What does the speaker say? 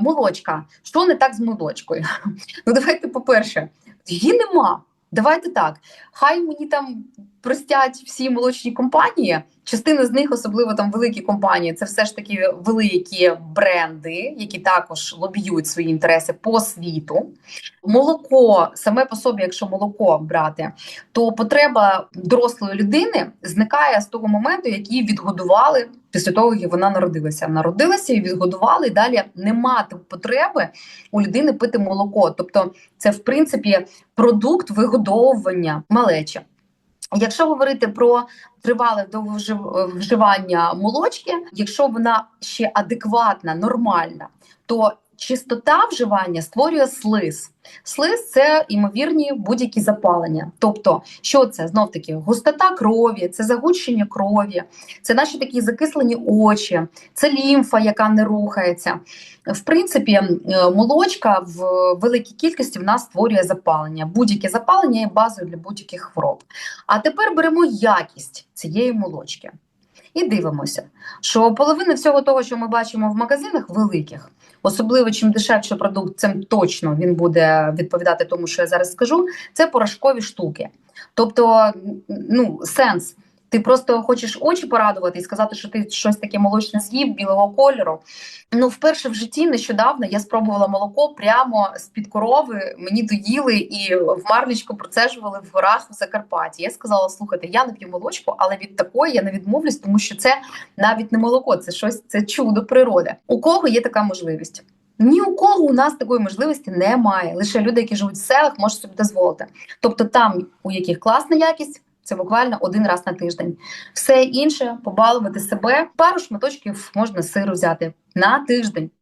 молочка. Що не так з молочкою? Ну, давайте, по-перше, її нема. Давайте так. Хай мені там простять всі молочні компанії. Частина з них, особливо там великі компанії, це все ж таки великі бренди, які також лобіюють свої інтереси по світу. Молоко саме по собі, якщо молоко брати, то потреба дорослої людини зникає з того моменту, як її відгодували після того, як вона народилася. Народилася і відгодували, і далі нема потреби у людини пити молоко. Тобто, це в принципі продукт вигодовування малечі. Якщо говорити про тривале довжив- вживання молочки, якщо вона ще адекватна, нормальна, то чистота вживання створює слиз. Слиз це ймовірні будь-які запалення. Тобто, що це знов таки густота крові, це загущення крові, це наші такі закислені очі, це лімфа, яка не рухається. В принципі, е, молочка в великій кількості в нас створює запалення. Будь-яке запалення є базою для будь-яких хвороб. А тепер беремо якість цієї молочки. І дивимося, що половина всього того, що ми бачимо в магазинах великих, особливо чим дешевше продукт, цим точно він буде відповідати тому, що я зараз скажу. Це порошкові штуки. Тобто, ну сенс. Ти просто хочеш очі порадувати і сказати, що ти щось таке молочне з'їв білого кольору. Ну, вперше в житті нещодавно я спробувала молоко прямо з-під корови. Мені доїли і в марлічку процежували в горах в Закарпатті. Я сказала: слухайте, я не п'ю молочко, але від такої я не відмовлюсь, тому що це навіть не молоко, це щось це чудо природи. У кого є така можливість? Ні у кого у нас такої можливості немає. Лише люди, які живуть в селах, можуть собі дозволити. Тобто, там, у яких класна якість, це буквально один раз на тиждень. Все інше побалувати себе. Пару шматочків можна сиру взяти на тиждень.